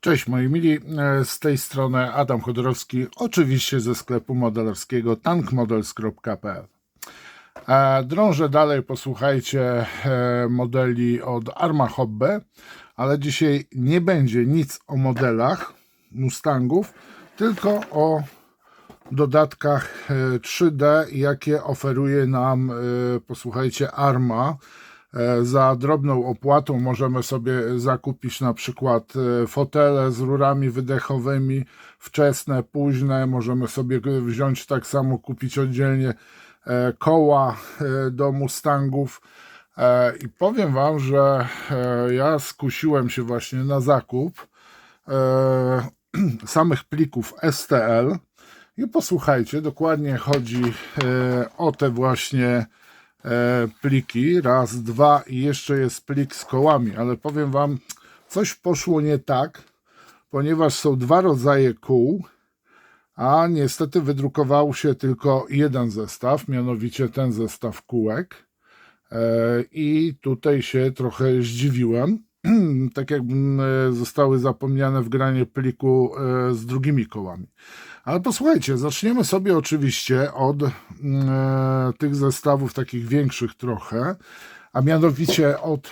Cześć moi mili, E, z tej strony Adam Chodorowski, oczywiście ze sklepu modelarskiego tankmodels.pl. E, Drążę dalej, posłuchajcie e, modeli od Arma Hobby, ale dzisiaj nie będzie nic o modelach Mustangów, tylko o dodatkach e, 3D, jakie oferuje nam, posłuchajcie, Arma. E, Za drobną opłatą możemy sobie zakupić na przykład e, fotele z rurami wydechowymi, wczesne, późne. Możemy sobie wziąć tak samo, kupić oddzielnie e, koła do Mustangów. I powiem Wam, że ja skusiłem się właśnie na zakup samych plików STL. I posłuchajcie, dokładnie chodzi o te właśnie pliki. Raz, dwa i jeszcze jest plik z kołami, ale powiem Wam, coś poszło nie tak, ponieważ są dwa rodzaje kół, a niestety wydrukował się tylko jeden zestaw, mianowicie ten zestaw kółek. E, I tutaj się trochę zdziwiłem. tak jakby e, zostały zapomniane w granie pliku e, z drugimi kołami. Ale posłuchajcie, zaczniemy sobie oczywiście od mm, e, tych zestawów takich większych trochę, a mianowicie od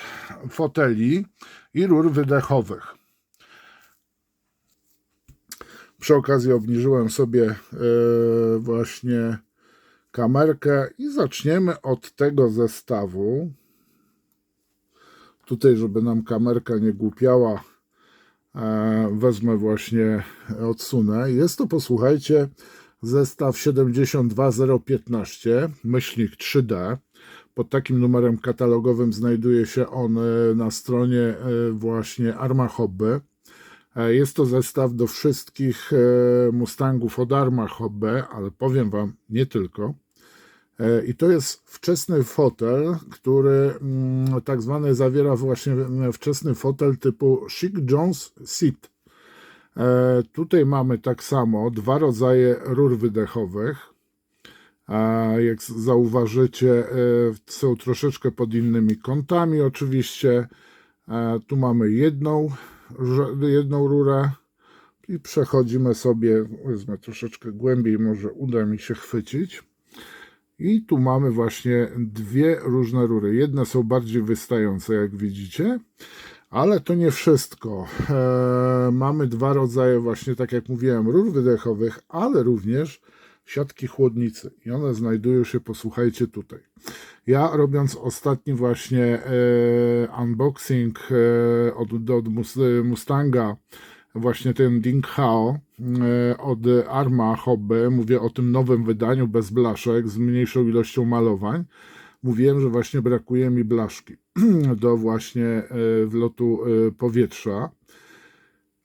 foteli i rur wydechowych. Przy okazji obniżyłem sobie właśnie kamerkę i zaczniemy od tego zestawu. Tutaj, żeby nam kamerka nie głupiała, e, wezmę właśnie, odsunę. Jest to, posłuchajcie, zestaw 72015, myślnik 3D. Pod takim numerem katalogowym znajduje się on e, na stronie e, właśnie Arma Hobby. E, Jest to zestaw do wszystkich e, Mustangów od Arma Hobby, ale powiem Wam, nie tylko. E, I to jest wczesny fotel, który mm, tak zwany zawiera właśnie mm, wczesny fotel typu Chic Jones Seat. E, Tutaj mamy tak samo dwa rodzaje rur wydechowych. Jak zauważycie, e, są troszeczkę pod innymi kątami, oczywiście. Tu mamy jedną, jedną rurę i przechodzimy sobie, wezmę troszeczkę głębiej, może uda mi się chwycić. I tu mamy właśnie dwie różne rury. Jedne są bardziej wystające, jak widzicie, ale to nie wszystko. Eee, mamy dwa rodzaje, właśnie tak jak mówiłem, rur wydechowych, ale również siatki chłodnicy. I one znajdują się, posłuchajcie, tutaj. Ja robiąc ostatni właśnie e, unboxing e, od, od Mus- Mustanga, właśnie ten Ding Hao e, od Arma Hobby, mówię o tym nowym wydaniu bez blaszek, z mniejszą ilością malowań. Mówiłem, że właśnie brakuje mi blaszki do właśnie e, wlotu e, powietrza.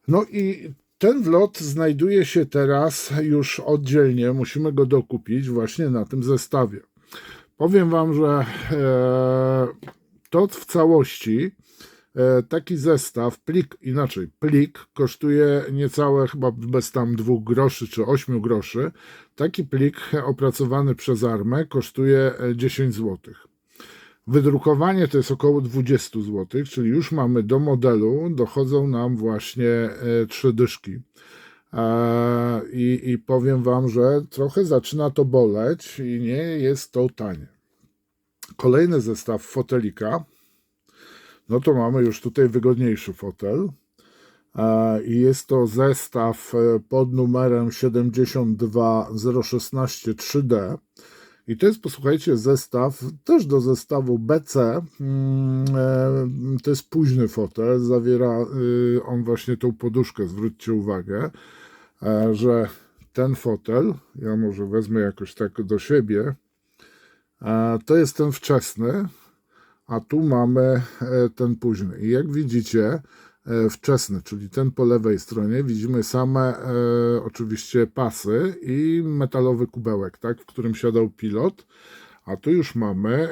No i ten wlot znajduje się teraz już oddzielnie, musimy go dokupić właśnie na tym zestawie. Powiem Wam, że to w całości taki zestaw, plik, inaczej, plik kosztuje niecałe chyba bez tam dwóch groszy czy 8 groszy. Taki plik opracowany przez Armę kosztuje e, 10 zł. Wydrukowanie to jest około 20 zł, czyli już mamy do modelu, dochodzą nam właśnie e, trzy dyszki. E, I, I powiem Wam, że trochę zaczyna to boleć i nie jest to tanie. Kolejny zestaw fotelika. No to mamy już tutaj wygodniejszy fotel. E, I jest to zestaw e, pod numerem 72016 3D. I to jest, posłuchajcie, zestaw też do zestawu BC. Mm, e, To jest późny fotel. Zawiera y, on właśnie tą poduszkę. Zwróćcie uwagę, że ten fotel, ja może wezmę jakoś tak do siebie, to jest ten wczesny, a tu mamy e, ten późny. I jak widzicie, e, wczesny, czyli ten po lewej stronie, widzimy same e, oczywiście pasy i metalowy kubełek, tak, w którym siadał pilot. A tu już mamy e,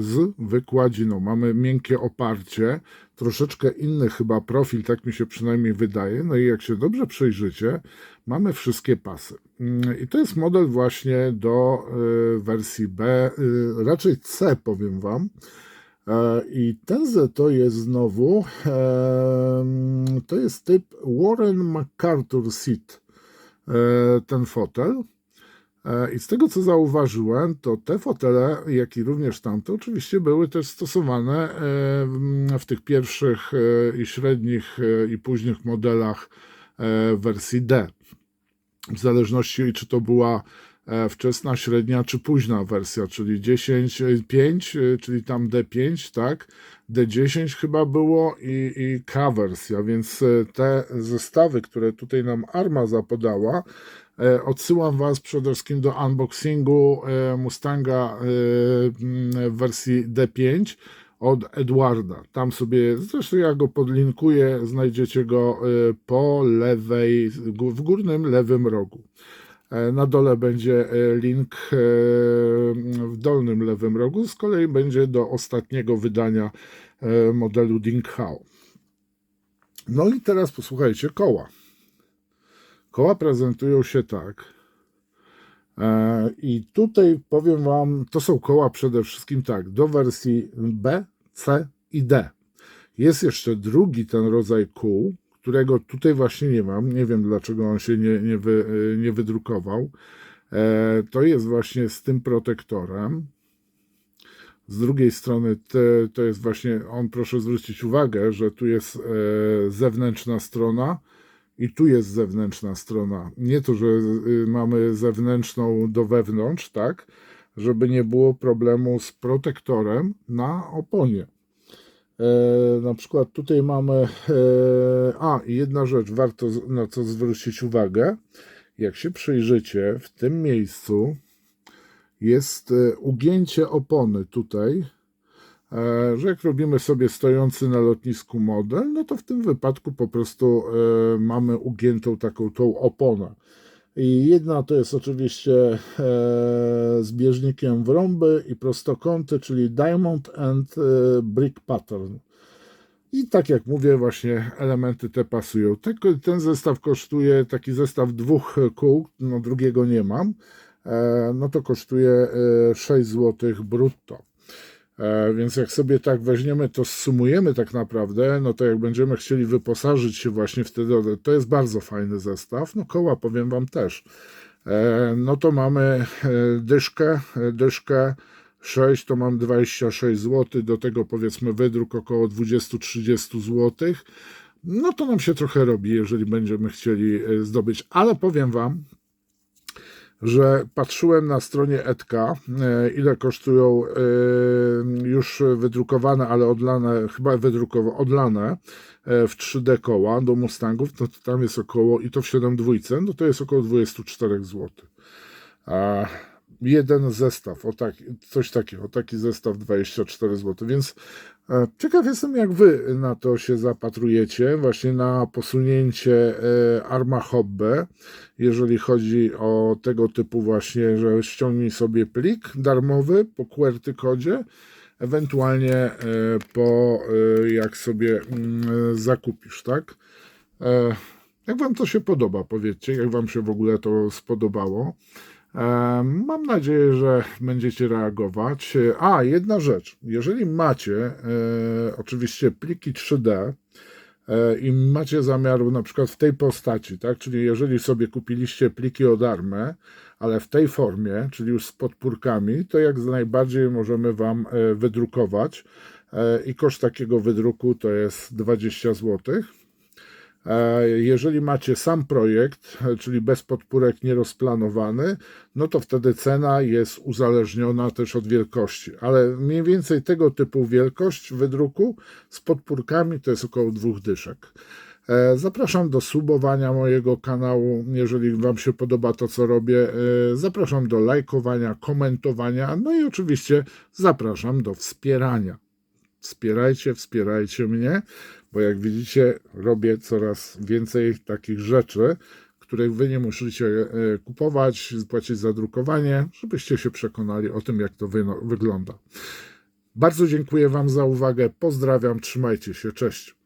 z wykładziną. Mamy miękkie oparcie, troszeczkę inny chyba profil, tak mi się przynajmniej wydaje. No i jak się dobrze przyjrzycie, mamy wszystkie pasy. Mm, I to jest model właśnie do e, wersji B, e, raczej C, powiem Wam. E, I ten to jest znowu em, To jest typ Warren MacArthur Seat, e, ten fotel. E, I z tego co zauważyłem, to te fotele, jak i również tamte, oczywiście były też stosowane e, w tych pierwszych e, i średnich i późnych modelach wersji D. W zależności, czy to była wczesna, średnia czy późna wersja, czyli 10, 5, czyli tam D5, tak? D10 chyba było i, i K wersja, więc te zestawy, które tutaj nam Arma zapodała, E, odsyłam Was przede wszystkim do unboxingu e, Mustanga e, w wersji D5 od Edwarda. Tam sobie, zresztą ja go podlinkuję, znajdziecie go po lewej, w górnym lewym rogu. Na dole będzie link w dolnym lewym rogu, z kolei będzie do ostatniego wydania modelu Dinghao. No i teraz posłuchajcie koła. Koła prezentują się tak. E, I tutaj powiem Wam, to są koła przede wszystkim tak, do wersji B, C i D. Jest jeszcze drugi ten rodzaj kół, którego tutaj właśnie nie mam. Nie wiem dlaczego on się nie, nie, wy, nie wydrukował. E, to jest właśnie z tym protektorem. Z drugiej strony te, to jest właśnie, on proszę zwrócić uwagę, że tu jest e, zewnętrzna strona, i tu jest zewnętrzna strona. Nie to, że y, mamy zewnętrzną do wewnątrz, tak, żeby nie było problemu z protektorem na oponie. E, na przykład tutaj mamy. E, a, jedna rzecz, warto na co zwrócić uwagę. Jak się przyjrzycie, w tym miejscu jest e, ugięcie opony tutaj że jak robimy sobie stojący na lotnisku model, no to w tym wypadku po prostu mamy ugiętą taką tą oponę. Jedna to jest oczywiście e, z bieżnikiem w rąby i prostokąty, czyli Diamond and Brick Pattern. I tak jak mówię, właśnie elementy te pasują. Ten zestaw kosztuje, taki zestaw dwóch kół, no drugiego nie mam, no to kosztuje 6 zł brutto. E, więc jak sobie tak weźmiemy, to sumujemy tak naprawdę, no to jak będziemy chcieli wyposażyć się właśnie wtedy, to jest bardzo fajny zestaw. No koła powiem Wam też. E, no to mamy e, dyszkę, dyszkę 6 to mam 26 zł, do tego powiedzmy wydruk około 20-30 zł. No to nam się trochę robi, jeżeli będziemy chcieli zdobyć, ale powiem Wam, że patrzyłem na stronie Edka, e, ile kosztują e, już wydrukowane, ale odlane, chyba wydrukowane, odlane e, w 3D koła do Mustangów, to tam jest około, i to w 7 dwójce, no to jest około 24 zł. A jeden zestaw, o tak, coś takiego, taki zestaw 24 zł, więc ciekaw jestem, jak wy na to się zapatrujecie, właśnie na posunięcie e, Arma Hobby, jeżeli chodzi o tego typu właśnie, że ściągnij sobie plik darmowy po QWERTY kodzie, ewentualnie e, po jak sobie mm, zakupisz, tak? Jak wam to się podoba, powiedzcie, jak wam się w ogóle to spodobało. Mam nadzieję, że będziecie reagować. A, jedna rzecz. Jeżeli macie e, oczywiście pliki 3D e, i macie zamiaru na przykład w tej postaci, tak, czyli jeżeli sobie kupiliście pliki od Army, ale w tej formie, czyli już z podpórkami, to jak najbardziej możemy Wam e, wydrukować i koszt takiego wydruku to jest 20 zł. Jeżeli macie sam projekt, czyli bez podpórek nierozplanowany, no to wtedy cena jest uzależniona też od wielkości, ale mniej więcej tego typu wielkość wydruku z podpórkami to jest około dwóch dyszek. E, zapraszam do subowania mojego kanału, jeżeli Wam się podoba to, co robię. E, zapraszam do lajkowania, komentowania, no i oczywiście zapraszam do wspierania. Wspierajcie, wspierajcie mnie bo jak widzicie, robię coraz więcej takich rzeczy, których wy nie musicie e, kupować, płacić za drukowanie, żebyście się przekonali o tym, jak to wygląda. Bardzo dziękuję Wam za uwagę. Pozdrawiam, trzymajcie się, cześć.